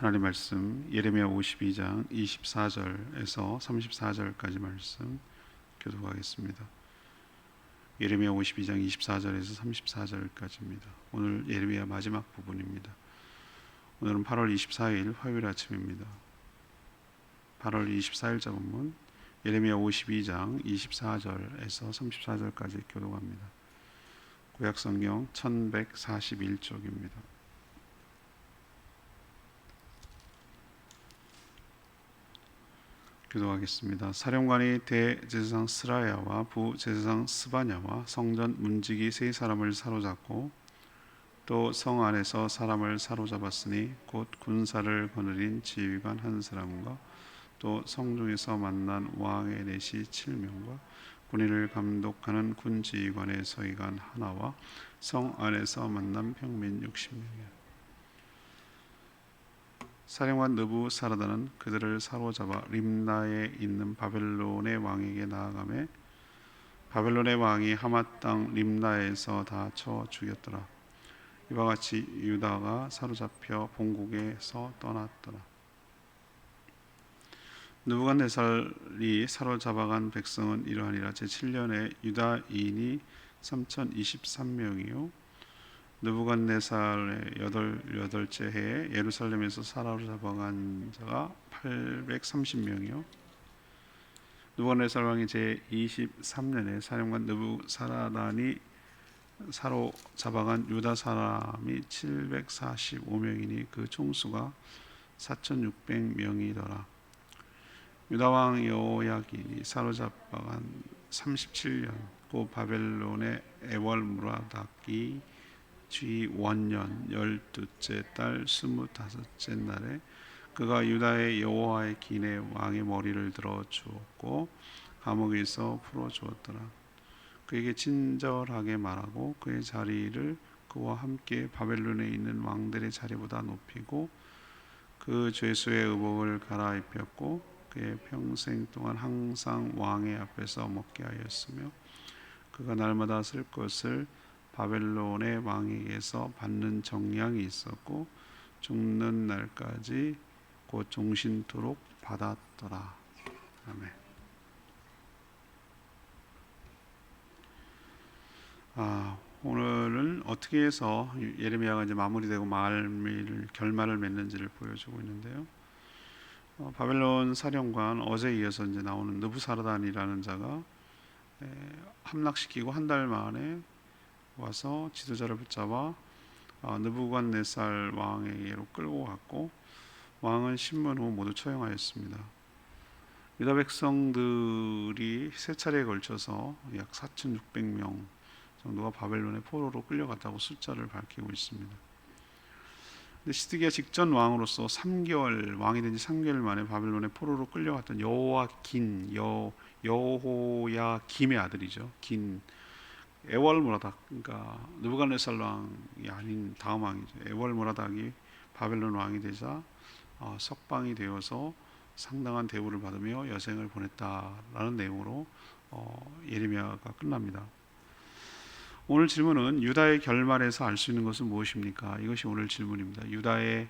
하나님 말씀 예레미야 52장 24절에서 34절까지 말씀 교독하겠습니다. 예레미야 52장 24절에서 34절까지입니다. 오늘 예레미야 마지막 부분입니다. 오늘은 8월 24일 화요일 아침입니다. 8월 24일 자본문 예레미야 52장 24절에서 34절까지 교독합니다. 구약 성경 1141쪽입니다. 기도하겠습니다. 사령관이 대제사장 스라야와 부제사장 스바냐와 성전 문지기 세 사람을 사로잡고 또 성 안에서 사람을 사로잡았으니 곧 군사를 거느린 지휘관 한 사람과 또 성중에서 만난 왕의 내시 7명과 군인을 감독하는 군 지휘관의 서기관 하나와 성 안에서 만난 평민 60명이야. 사령관 느부사라다는 그들을 사로잡아 림나에 있는 바벨론의 왕에게 나아가매 바벨론의 왕이 하맛 땅 림나에서 다 쳐 죽였더라. 이와 같이 유다가 사로잡혀 본국에서 떠났더라. 느부갓네살이 사로잡아간 백성은 이러하니라 제 7년에 유다인이 3023명이요 느부갓네살의 여덟 여덟째 해에 예루살렘에서 사로잡아간 자가 830명이요. 느부갓네살 왕이 제 23년에 사령관 느부사라단이 사로 잡아간 유다 사람이 745명이니 그 총수가 4,600명이더라. 유다 왕 여호야긴이 사로잡아간 37년 고 바벨론의 에월 무라닥이 쥐 원년 열두째 달 스물다섯째 날에 그가 유다의 여호와의 기내 왕의 머리를 들어 주었고 감옥에서 풀어 주었더라. 그에게 친절하게 말하고 그의 자리를 그와 함께 바벨론에 있는 왕들의 자리보다 높이고 그 죄수의 의복을 갈아입혔고 그의 평생 동안 항상 왕의 앞에서 먹게 하였으며 그가 날마다 쓸 것을 바벨론의 왕에게서 받는 정량이 있었고 죽는 날까지 곧 종신토록 받았더라. 아멘. 아, 오늘은 어떻게 해서 예레미야가 이제 마무리되고 말미를 결말을 맺는지를 보여주고 있는데요. 어, 바벨론 사령관 어제 이어서 이제 나오는 느부사르단이라는 자가 에, 함락시키고 한 달 만에 와서 지도자를 붙잡아 어, 느부갓네살 왕에게로 끌고 갔고 왕은 신문 후 모두 처형하였습니다. 유다 백성들이 세 차례에 걸쳐서 약 4,600명 정도가 바벨론의 포로로 끌려갔다고 숫자를 밝히고 있습니다. 근데 시드기야 직전 왕으로서 3개월 왕이 된 지 3개월 만에 바벨론의 포로로 끌려갔던 여호와 긴 여 여호야 김의 아들이죠. 긴 에월 모라닥 그러니까 느부갓네살 왕이 아닌 다음 왕이죠. 에월 모라닥이 바벨론 왕이 되자 어, 석방이 되어서 상당한 대우를 받으며 여생을 보냈다라는 내용으로 어, 예레미야가 끝납니다. 오늘 질문은 유다의 결말에서 알 수 있는 것은 무엇입니까? 이것이 오늘 질문입니다. 유다의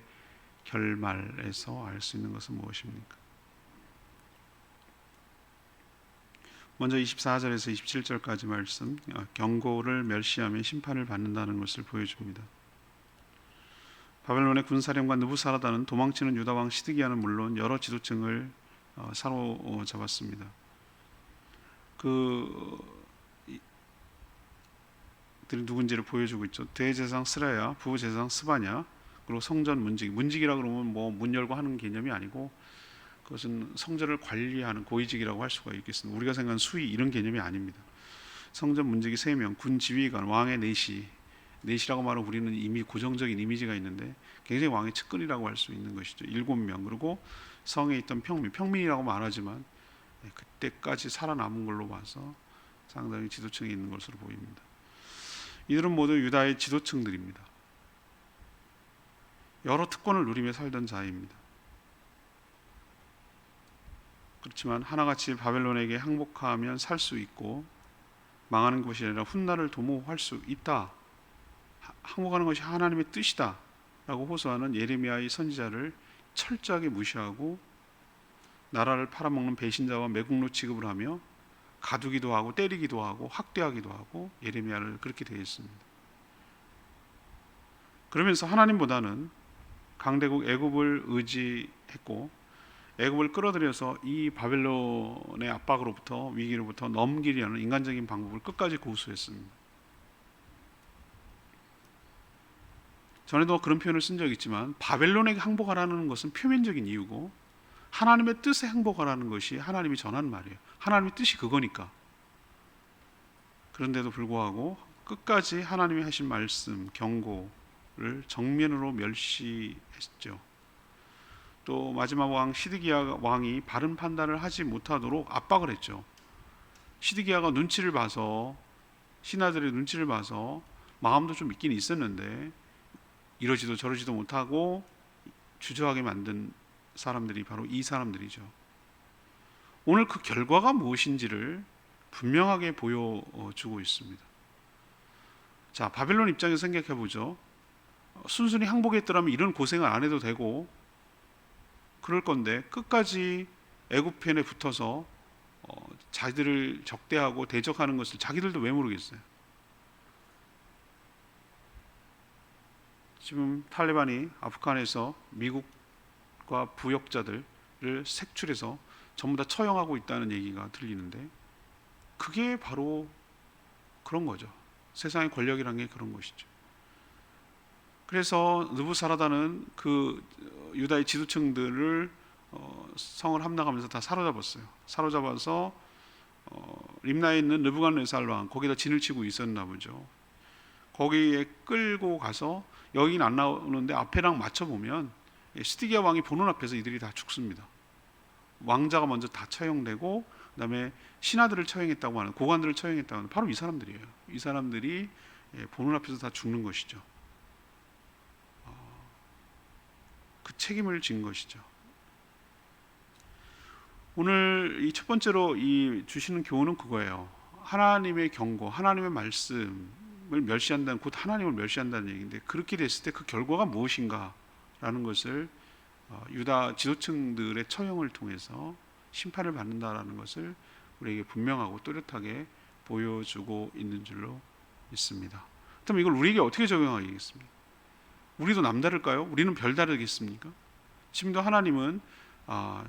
결말에서 알 수 있는 것은 무엇입니까? 먼저 24절에서 27절까지 말씀 어, 경고를 멸시하면 심판을 받는다는 것을 보여줍니다. 바벨론의 군사령관 느부사라다는 도망치는 유다 왕 시드기야는 물론 여러 지도층을 어, 사로잡았습니다. 그 들이 누군지를 보여주고 있죠. 대제사장 스라야, 부제사장 스바냐, 그리고 성전 문지기. 문지기라 그러면 뭐 문 열고 하는 개념이 아니고 그것은 성전을 관리하는 고위직이라고 할 수가 있겠습니다. 우리가 생각하는 수위 이런 개념이 아닙니다. 성전 문지기 3명, 군 지휘관, 왕의 내시. 내시라고 말하면 우리는 이미 고정적인 이미지가 있는데 굉장히 왕의 측근이라고 할 수 있는 것이죠. 7명. 그리고 성에 있던 평민, 평민이라고 말하지만 그때까지 살아남은 걸로 봐서 상당히 지도층에 있는 것으로 보입니다. 이들은 모두 유다의 지도층들입니다. 여러 특권을 누리며 살던 자입니다. 그렇지만 하나같이 바벨론에게 항복하면 살 수 있고 망하는 것이 아니라 훗날을 도모할 수 있다. 항복하는 것이 하나님의 뜻이다라고 호소하는 예레미야의 선지자를 철저하게 무시하고 나라를 팔아먹는 배신자와 매국노 취급을 하며 가두기도 하고 때리기도 하고 학대하기도 하고 예레미야를 그렇게 대했습니다. 그러면서 하나님보다는 강대국 애굽을 의지했고 애굽을 끌어들여서 이 바벨론의 압박으로부터 위기로부터 넘기려는 인간적인 방법을 끝까지 고수했습니다. 전에도 그런 표현을 쓴 적이 있지만 바벨론에게 항복하라는 것은 표면적인 이유고 하나님의 뜻에 항복하라는 것이 하나님이 전한 말이에요. 하나님의 뜻이 그거니까. 그런데도 불구하고 끝까지 하나님이 하신 말씀, 경고를 정면으로 멸시했죠. 또 마지막 왕 시드기야 왕이 바른 판단을 하지 못하도록 압박을 했죠. 시드기야가 눈치를 봐서 신하들의 눈치를 봐서 마음도 좀 있긴 있었는데 이러지도 저러지도 못하고 주저하게 만든 사람들이 바로 이 사람들이죠. 오늘 그 결과가 무엇인지를 분명하게 보여주고 있습니다. 자, 바벨론 입장에서 생각해 보죠. 순순히 항복했더라면 이런 고생을 안 해도 되고 그럴 건데 끝까지 애굽 편에 붙어서 어, 자기들을 적대하고 대적하는 것을 자기들도 왜 모르겠어요. 지금 탈레반이 아프간에서 미국과 부역자들을 색출해서 전부 다 처형하고 있다는 얘기가 들리는데 그게 바로 그런 거죠. 세상의 권력이란 게 그런 것이죠. 그래서 느부사라다는 그 유다의 지도층들을 어, 성을 함락하면서 다 사로잡았어요. 사로잡아서 어, 림나에 있는 느부갓네살 왕 거기다 진을 치고 있었나 보죠. 거기에 끌고 가서 여기는 안 나오는데 앞에랑 맞춰 보면 시디기야 왕이 보는 앞에서 이들이 다 죽습니다. 왕자가 먼저 다 처형되고 그다음에 신하들을 처형했다고 하는 고관들을 처형했다고 하는 바로 이 사람들이에요. 이 사람들이 예, 보는 앞에서 다 죽는 것이죠. 어, 그 책임을 진 것이죠. 오늘 이 첫 번째로 이 주시는 교훈은 그거예요. 하나님의 경고, 하나님의 말씀을 멸시한다는 곧 하나님을 멸시한다는 얘기인데 그렇게 됐을 때 그 결과가 무엇인가라는 것을 어, 유다 지도층들의 처형을 통해서 심판을 받는다라는 것을 우리에게 분명하고 또렷하게 보여주고 있는 줄로 믿습니다. 그럼 이걸 우리에게 어떻게 적용하겠습니까? 우리도 남다를까요? 우리는 별다르겠습니까? 지금도 하나님은 아,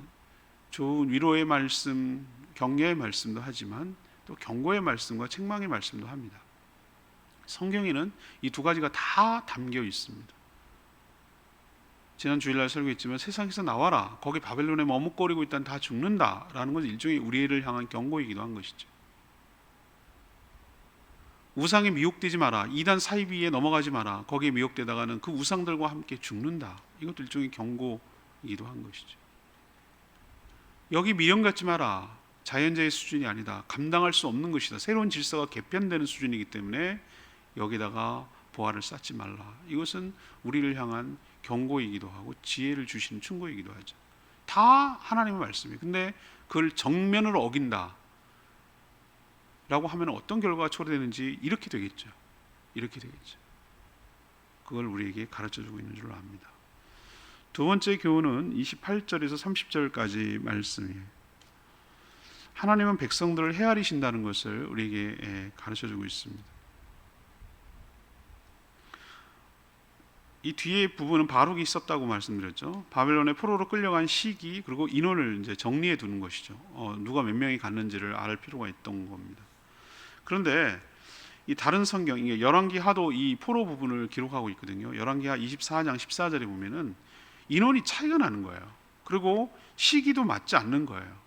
좋은 위로의 말씀, 격려의 말씀도 하지만 또 경고의 말씀과 책망의 말씀도 합니다. 성경에는 이 두 가지가 다 담겨 있습니다. 지난 주일날 설교했지만 세상에서 나와라. 거기 바벨론에 머뭇거리고 있다는 다 죽는다라는 것은 일종의 우리를 향한 경고이기도 한 것이죠. 우상에 미혹되지 마라. 이단 사이비에 넘어가지 마라. 거기에 미혹되다가는 그 우상들과 함께 죽는다. 이것도 일종의 경고이기도 한 것이죠. 여기 미련 갖지 마라. 자연자의 수준이 아니다. 감당할 수 없는 것이다. 새로운 질서가 개편되는 수준이기 때문에 여기다가 보화를 쌓지 말라. 이것은 우리를 향한 경고이기도 하고 지혜를 주시는 충고이기도 하죠. 다 하나님의 말씀이에요. 근데 그걸 정면으로 어긴다. 라고 하면 어떤 결과가 초래되는지 이렇게 되겠죠. 이렇게 되겠죠. 그걸 우리에게 가르쳐 주고 있는 줄로 압니다. 두 번째 교훈은 28절에서 30절까지 말씀이에요. 하나님은 백성들을 헤아리신다는 것을 우리에게 가르쳐 주고 있습니다. 이 뒤에 부분은 바룩이 있었다고 말씀드렸죠. 바벨론의 포로로 끌려간 시기 그리고 인원을 이제 정리해 두는 것이죠. 어, 누가 몇 명이 갔는지를 알 필요가 있던 겁니다. 그런데 이 다른 성경, 이게 열왕기하도 이 포로 부분을 기록하고 있거든요. 열왕기하 24장 14절에 보면은 인원이 차이가 나는 거예요. 그리고 시기도 맞지 않는 거예요.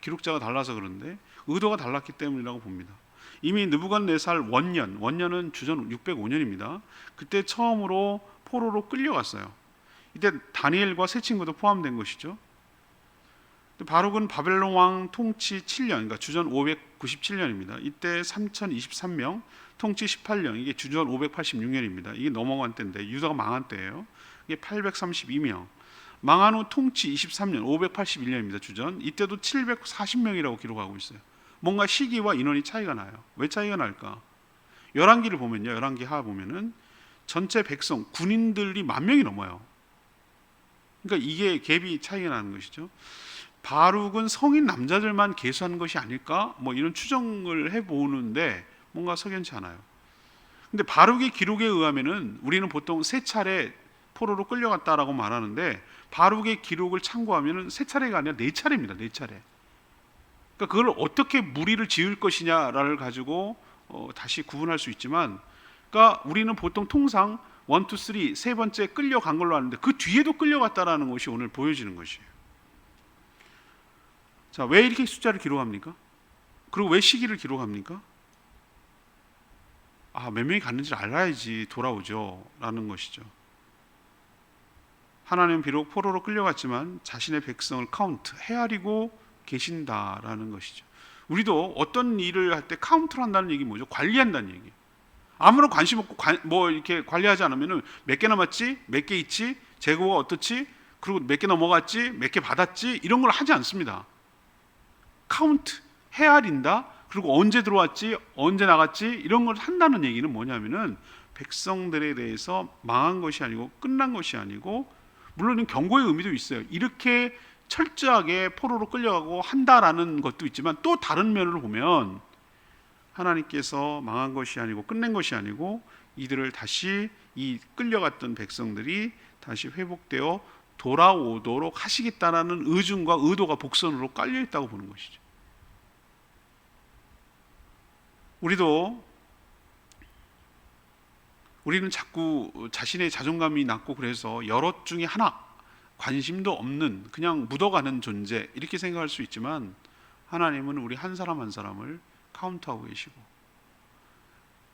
기록자가 달라서 그런데 의도가 달랐기 때문이라고 봅니다. 이미 느부갓네살 원년, 원년은 주전 605년입니다. 그때 처음으로 포로로 끌려갔어요. 이때 다니엘과 세 친구도 포함된 것이죠. 바룩은 바벨론 왕 통치 7년, 그러니까 주전 597년입니다. 이때 3,023명, 통치 18년, 이게 주전 586년입니다. 이게 넘어간 때인데 유다가 망한 때예요. 이게 832명. 망한 후 통치 23년, 581년입니다. 주전. 이때도 740명이라고 기록하고 있어요. 뭔가 시기와 인원이 차이가 나요. 왜 차이가 날까? 열왕기를 보면요. 열왕기 하 보면은 전체 백성 군인들이 만 명이 넘어요. 그러니까 이게 갭이 차이가 나는 것이죠. 바룩은 성인 남자들만 계수한 것이 아닐까? 뭐 이런 추정을 해 보는데 뭔가 석연치 않아요. 근데 바룩의 기록에 의하면은 우리는 보통 세 차례 포로로 끌려갔다라고 말하는데 바룩의 기록을 참고하면은 세 차례가 아니라 네 차례입니다. 네 차례. 그러니까 그걸 어떻게 무리를 지을 것이냐를 가지고 어, 다시 구분할 수 있지만, 그러니까 우리는 보통 통상 원, 투, 쓰리 세 번째 끌려간 걸로 아는데 그 뒤에도 끌려갔다라는 것이 오늘 보여지는 것이에요. 자, 왜 이렇게 숫자를 기록합니까? 그리고 왜 시기를 기록합니까? 아, 몇 명이 갔는지를 알아야지 돌아오죠. 라는 것이죠. 하나님은 비록 포로로 끌려갔지만 자신의 백성을 카운트, 헤아리고 계신다라는 것이죠. 우리도 어떤 일을 할 때 카운트를 한다는 얘기 뭐죠? 관리한다는 얘기예요. 아무런 관심 없고 관- 뭐 이렇게 관리하지 않으면은 몇 개 남았지, 몇 개 있지, 재고가 어떻지, 그리고 몇 개 넘어갔지, 몇 개 받았지 이런 걸 하지 않습니다. 카운트, 헤아린다. 그리고 언제 들어왔지, 언제 나갔지 이런 걸 한다는 얘기는 뭐냐면은 백성들에 대해서 망한 것이 아니고 끝난 것이 아니고 물론 경고의 의미도 있어요. 이렇게 철저하게 포로로 끌려가고 한다라는 것도 있지만 또 다른 면으로 보면 하나님께서 망한 것이 아니고 끝낸 것이 아니고 이들을 다시 이 끌려갔던 백성들이 다시 회복되어 돌아오도록 하시겠다라는 의중과 의도가 복선으로 깔려 있다고 보는 것이죠. 우리도 우리는 자꾸 자신의 자존감이 낮고 그래서 여럿 중에 하나 관심도 없는 그냥 묻어가는 존재 이렇게 생각할 수 있지만 하나님은 우리 한 사람 한 사람을 카운트하고 계시고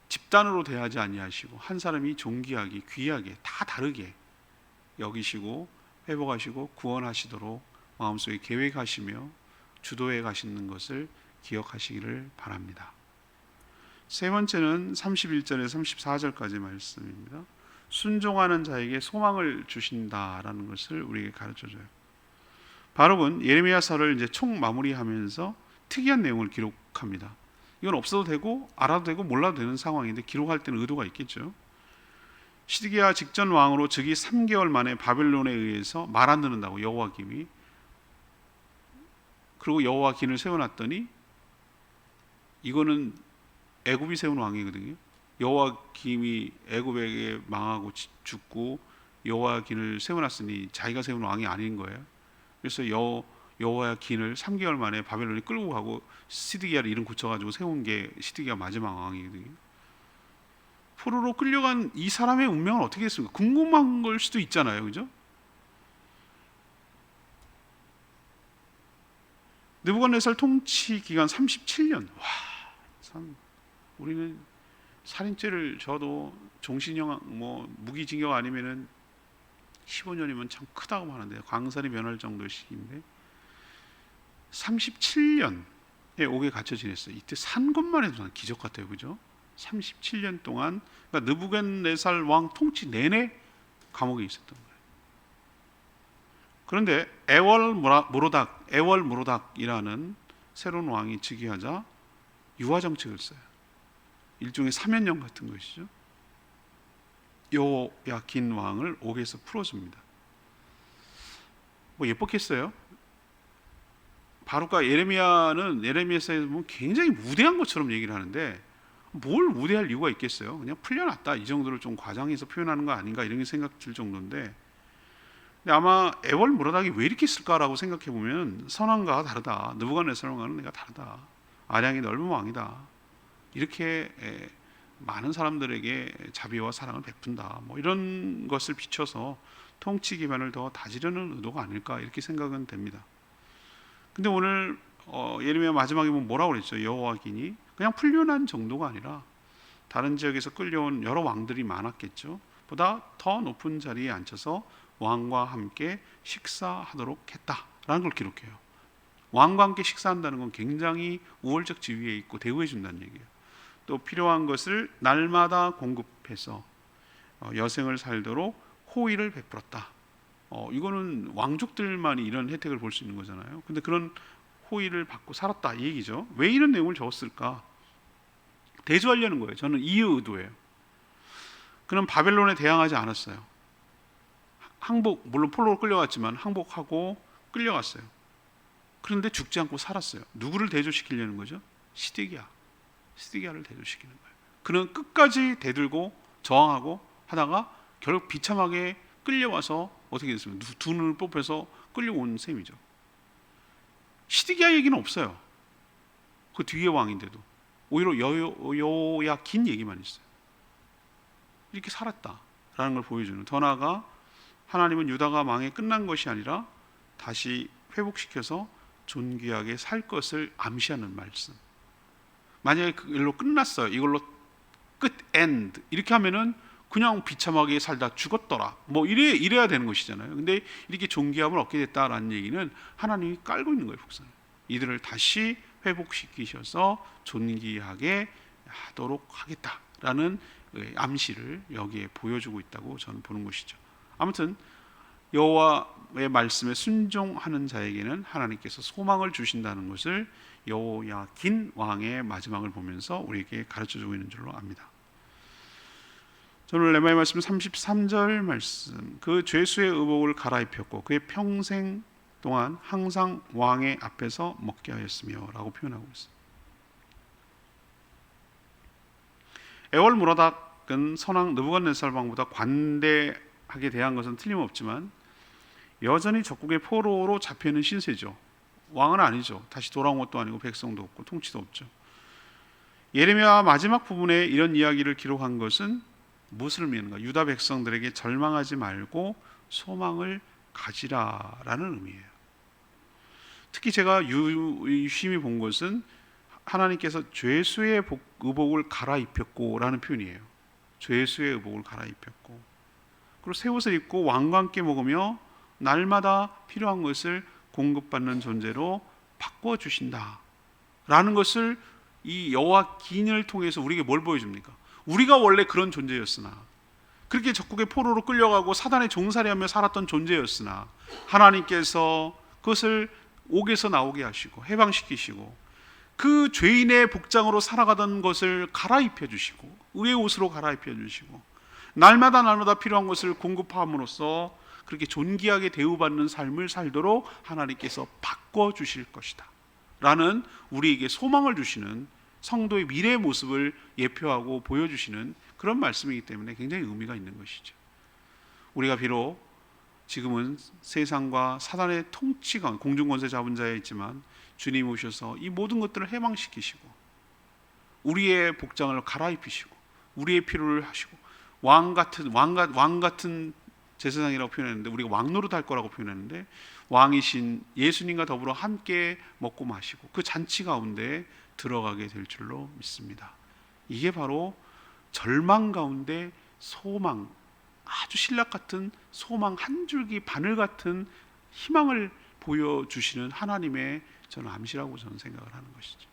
집단으로 대하지 아니하시고 한 사람이 존귀하게 귀하게 다 다르게 여기시고 회복하시고 구원하시도록 마음속에 계획하시며 주도해 가시는 것을 기억하시기를 바랍니다. 세 번째는 31절에서 34절까지 말씀입니다. 순종하는 자에게 소망을 주신다라는 것을 우리에게 가르쳐 줘요. 바룩은 예레미야서를 이제 총 마무리하면서 특이한 내용을 기록합니다. 이건 없어도 되고 알아도 되고 몰라도 되는 상황인데 기록할 때는 의도가 있겠죠. 시드기야 직전 왕으로 즉위 3개월 만에 바벨론에 의해서 말 안 듣는다고 여호와 김이 그리고 여호와 긴을 세워놨더니 이거는 애굽이 세운 왕이거든요. 여호와김이 애굽에게 망하고 지- 죽고 여호와긴을 세워놨으니 자기가 세운 왕이 아닌 거예요. 그래서 여 여호와긴을 3개월 만에 바벨론에 끌고 가고 시드기야를 이름 붙여가지고 세운 게 시드기야 마지막 왕이거든요. 포로로 끌려간 이 사람의 운명은 어떻게 됐습니까? 궁금한 걸 수도 있잖아요, 그죠? 느부갓네살 통치 기간 37년. 와, 참 우리는 살인죄를 져도 종신형 뭐 무기징역 아니면은 15년이면 참 크다고 하는데 광산이 변할 정도의 시기인데 37년에 옥에 갇혀 지냈어요. 이때 산 것만 해도 난 기적 같아요, 그죠? 37년 동안 그러니까 느부갓네살 왕 통치 내내 감옥에 있었던 거예요. 그런데 에월 무로닥, 에월 무로닥이라는 새로운 왕이 즉위하자 유화 정책을 써요. 일종의 사면령 같은 것이죠. 요야긴 왕을 옥에서 풀어줍니다. 뭐 예뻤겠어요? 바룩과 예레미야는 예레미야서에서 보면 굉장히 무대한 것처럼 얘기를 하는데 뭘 무대할 이유가 있겠어요? 그냥 풀려났다 이 정도를 좀 과장해서 표현하는 거 아닌가 이런 생각 들 정도인데 근데 아마 애월 무라닥이 왜 이렇게 쓸까라고 생각해 보면 선왕과 다르다 느부갓네살과는 내가 다르다 아량이 넓은 왕이다 이렇게 에, 많은 사람들에게 자비와 사랑을 베푼다 뭐 이런 것을 비춰서 통치 기반을 더 다지려는 의도가 아닐까 이렇게 생각은 됩니다. 근데 오늘 어, 예레미야 마지막에 보면 뭐라고 그랬죠? 여호와긴이 그냥 풀려난 정도가 아니라 다른 지역에서 끌려온 여러 왕들이 많았겠죠. 보다 더 높은 자리에 앉혀서 왕과 함께 식사하도록 했다라는 걸 기록해요. 왕과 함께 식사한다는 건 굉장히 우월적 지위에 있고 대우해 준다는 얘기예요. 또 필요한 것을 날마다 공급해서 어, 여생을 살도록 호의를 베풀었다. 어, 이거는 왕족들만이 이런 혜택을 볼 수 있는 거잖아요. 근데 그런 호의를 받고 살았다 이 얘기죠. 왜 이런 내용을 적었을까? 대조하려는 거예요. 저는 이 의도예요. 그는 바벨론에 대항하지 않았어요. 항복 물론 폴로로 끌려갔지만 항복하고 끌려갔어요. 그런데 죽지 않고 살았어요. 누구를 대조시키려는 거죠? 시디기야. 시디기야를 대조시키는 거예요. 그는 끝까지 대들고 저항하고 하다가 결국 비참하게 끌려와서 어떻게 됐습니까? 두, 두 눈을 뽑혀서 끌려온 셈이죠. 시디기야 얘기는 없어요. 그 뒤에 왕인데도 오히려 여 여, 야긴 얘기만 있어요. 이렇게 살았다라는 걸 보여주는. 더 나아가 하나님은 유다가 망해 끝난 것이 아니라 다시 회복시켜서 존귀하게 살 것을 암시하는 말씀. 만약에 그걸로 끝났어요. 이걸로 끝 엔드 이렇게 하면은 그냥 비참하게 살다 죽었더라. 뭐 이래 이래야 되는 것이잖아요. 근데 이렇게 존귀함을 얻게 됐다라는 얘기는 하나님이 깔고 있는 거예요, 북선. 이들을 다시 회복시키셔서 존귀하게 하도록 하겠다라는 암시를 여기에 보여주고 있다고 저는 보는 것이죠. 아무튼 여호와 의 말씀에 순종하는 자에게는 하나님께서 소망을 주신다는 것을 여호야긴 왕의 마지막을 보면서 우리에게 가르쳐 주고 있는 줄로 압니다. 저는 레마의 말씀 33절 말씀 그 죄수의 의복을 갈아입혔고 그의 평생 동안 항상 왕의 앞에서 먹게 하였으며라고 표현하고 있습니다. 애월 무라닥은 선왕 느부갓네살 왕보다 관대하게 대한 것은 틀림없지만 여전히 적국의 포로로 잡혀 있는 신세죠. 왕은 아니죠. 다시 돌아온 것도 아니고 백성도 없고 통치도 없죠. 예레미야 마지막 부분에 이런 이야기를 기록한 것은 무엇을 의미하는가? 유다 백성들에게 절망하지 말고 소망을 가지라라는 의미예요. 특히 제가 유심히 본 것은 하나님께서 죄수의 의복을 갈아입혔고라는 표현이에요. 죄수의 의복을 갈아입혔고 그리고 새 옷을 입고 왕과 함께 먹으며 날마다 필요한 것을 공급받는 존재로 바꿔 주신다 라는 것을 이 여호와 기인을 통해서 우리에게 뭘 보여줍니까? 우리가 원래 그런 존재였으나 그렇게 적국의 포로로 끌려가고 사단의 종살이하며 살았던 존재였으나 하나님께서 그것을 옥에서 나오게 하시고 해방시키시고 그 죄인의 복장으로 살아가던 것을 갈아입혀 주시고 의의 옷으로 갈아입혀 주시고 날마다 날마다 필요한 것을 공급함으로써 그렇게 존귀하게 대우받는 삶을 살도록 하나님께서 바꿔 주실 것이다. 라는 우리에게 소망을 주시는 성도의 미래의 모습을 예표하고 보여주시는 그런 말씀이기 때문에 굉장히 의미가 있는 것이죠. 우리가 비록 지금은 세상과 사단의 통치가 공중권세 잡은 자에 있지만 주님 오셔서 이 모든 것들을 해방시키시고 우리의 복장을 갈아입히시고 우리의 필요를 하시고 왕 같은 왕, 왕 같은 제사장이라고 표현했는데 우리가 왕노릇 할 거라고 표현했는데 왕이신 예수님과 더불어 함께 먹고 마시고 그 잔치 가운데 들어가게 될 줄로 믿습니다. 이게 바로 절망 가운데 소망 아주 신락 같은 소망 한 줄기 바늘 같은 희망을 보여주시는 하나님의 저는 암시라고 저는 생각을 하는 것이죠.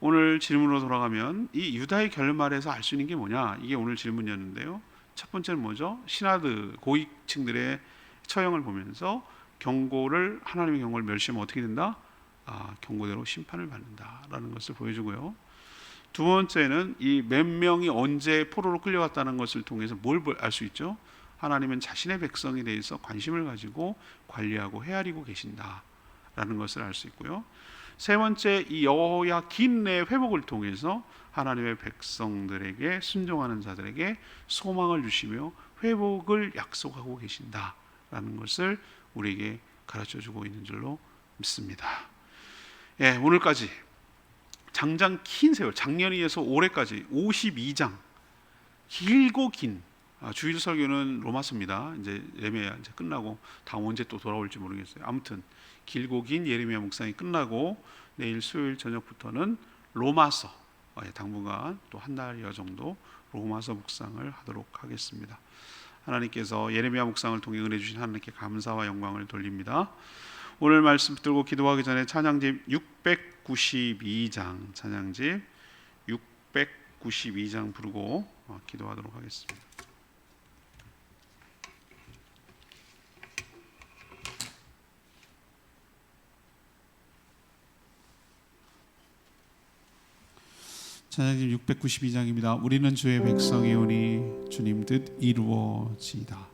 오늘 질문으로 돌아가면 이 유다의 결말에서 알 수 있는 게 뭐냐? 이게 오늘 질문이었는데요. 첫 번째는 뭐죠? 신하들 고위층들의 처형을 보면서 경고를 하나님의 경고를 멸시하면 어떻게 된다? 아, 경고대로 심판을 받는다라는 것을 보여주고요. 두 번째는 이 몇 명이 언제 포로로 끌려갔다는 것을 통해서 뭘 알 수 있죠? 하나님은 자신의 백성에 대해서 관심을 가지고 관리하고 헤아리고 계신다라는 것을 알 수 있고요. 세 번째 이 여호야 긴내 회복을 통해서 하나님의 백성들에게 순종하는 자들에게 소망을 주시며 회복을 약속하고 계신다라는 것을 우리에게 가르쳐 주고 있는 줄로 믿습니다. 예, 오늘까지 장장 긴 세월, 작년에서 올해까지 52장 길고 긴 아, 주일 설교는 로마서입니다. 이제 예레미야 이제 끝나고 다음 언제 또 돌아올지 모르겠어요. 아무튼 길고 긴 예레미야 묵상이 끝나고 내일 수요일 저녁부터는 로마서 어, 예, 당분간 또 한 달여 정도 로마서 묵상을 하도록 하겠습니다. 하나님께서 예레미야 묵상을 통해 은혜 주신 하나님께 감사와 영광을 돌립니다. 오늘 말씀 들고 기도하기 전에 찬양집 692장 찬양집 692장 부르고 어, 기도하도록 하겠습니다. 찬양집 692장입니다. 우리는 주의 백성이오니 주님 뜻 이루어지이다.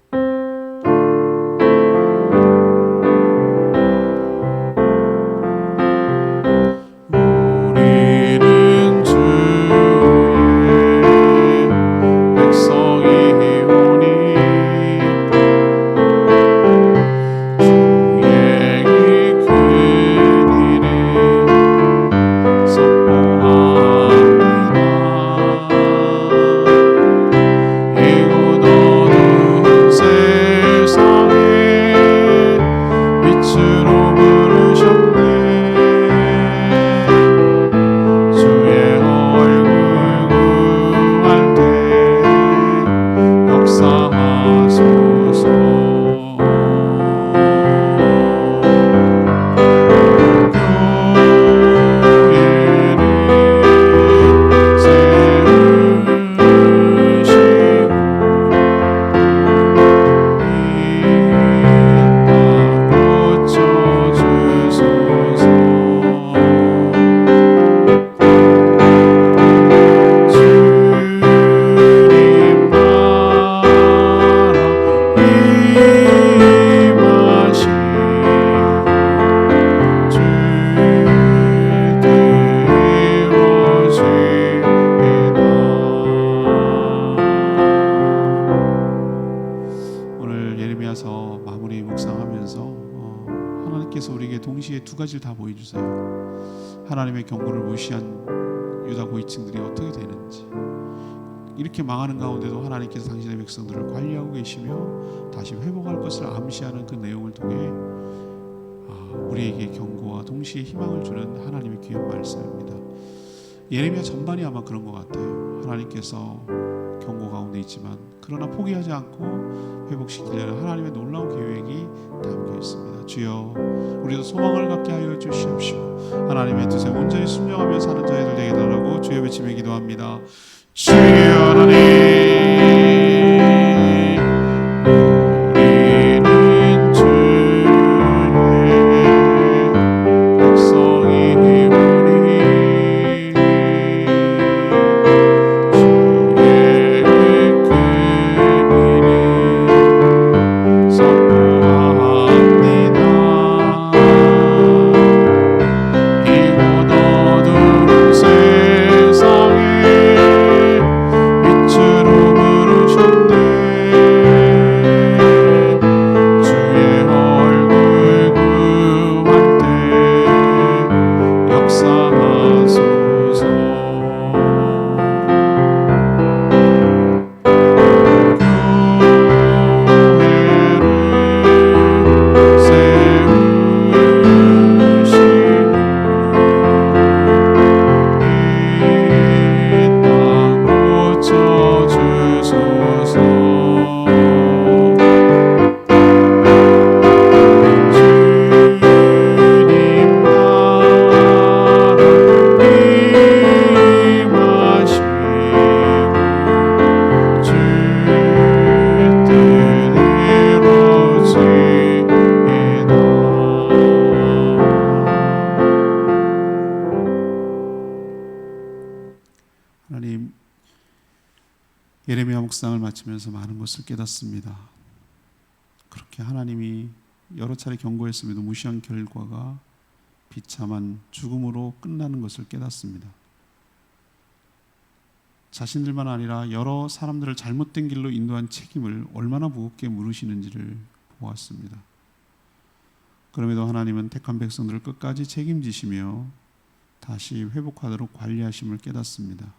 이렇게 망하는 가운데도 하나님께서 당신의 백성들을 관리하고 계시며 다시 회복할 것을 암시하는 그 내용을 통해 아, 우리에게 경고와 동시에 희망을 주는 하나님의 귀한 말씀입니다. 예레미야 전반이 아마 그런 것 같아요. 하나님께서 경고 가운데 있지만 그러나 포기하지 않고 회복시키려는 하나님의 놀라운 계획이 담겨 있습니다. 주여 우리도 소망을 갖게 하여 주시옵시고 하나님의 뜻에 온전히 순종하며 사는 자들 되게 달라고 주여 외치며 기도합니다. 주여 하나 깨닫습니다. 그렇게 하나님이 여러 차례 경고했음에도 무시한 결과가 비참한 죽음으로 끝나는 것을 깨닫습니다. 자신들만 아니라 여러 사람들을 잘못된 길로 인도한 책임을 얼마나 무겁게 물으시는지를 보았습니다. 그럼에도 하나님은 택한 백성들을 끝까지 책임지시며 다시 회복하도록 관리하심을 깨닫습니다.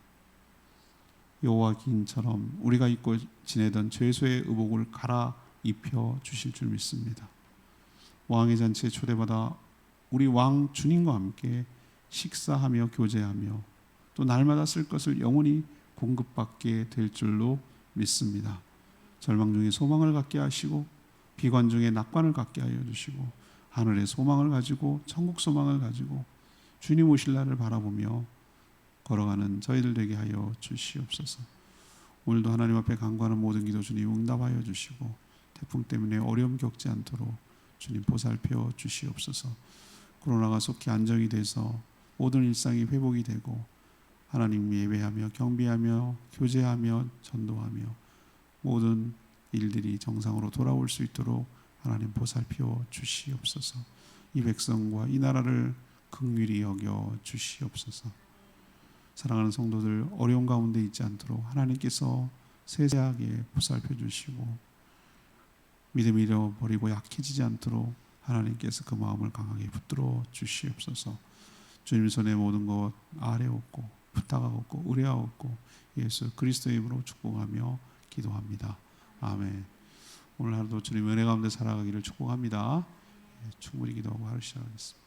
여호와긴처럼 우리가 입고 지내던 죄수의 의복을 갈아 입혀 주실 줄 믿습니다. 왕의 잔치에 초대받아 우리 왕 주님과 함께 식사하며 교제하며 또 날마다 쓸 것을 영원히 공급받게 될 줄로 믿습니다. 절망 중에 소망을 갖게 하시고 비관 중에 낙관을 갖게 하여 주시고 하늘의 소망을 가지고 천국 소망을 가지고 주님 오실 날을 바라보며 걸어가는 저희들 되게 하여 주시옵소서. 오늘도 하나님 앞에 간구하는 모든 기도 주님 응답하여 주시고 태풍 때문에 어려움 겪지 않도록 주님 보살펴 주시옵소서. 코로나가 속히 안정이 돼서 모든 일상이 회복이 되고 하나님 예배하며 경배하며 교제하며 전도하며 모든 일들이 정상으로 돌아올 수 있도록 하나님 보살펴 주시옵소서. 이 백성과 이 나라를 긍휼히 여겨 주시옵소서. 사랑하는 성도들 어려운 가운데 있지 않도록 하나님께서 세세하게 보살펴 주시고 믿음 잃어버리고 약해지지 않도록 하나님께서 그 마음을 강하게 붙들어 주시옵소서. 주님 손에 모든 것 아뢰옵고 부탁하옵고 의뢰하옵고 예수 그리스도의 이름으로 축복하며 기도합니다. 아멘. 오늘 하루도 주님 은혜 가운데 살아가기를 축복합니다. 예, 충분히 기도하고 하루 시작하겠습니다.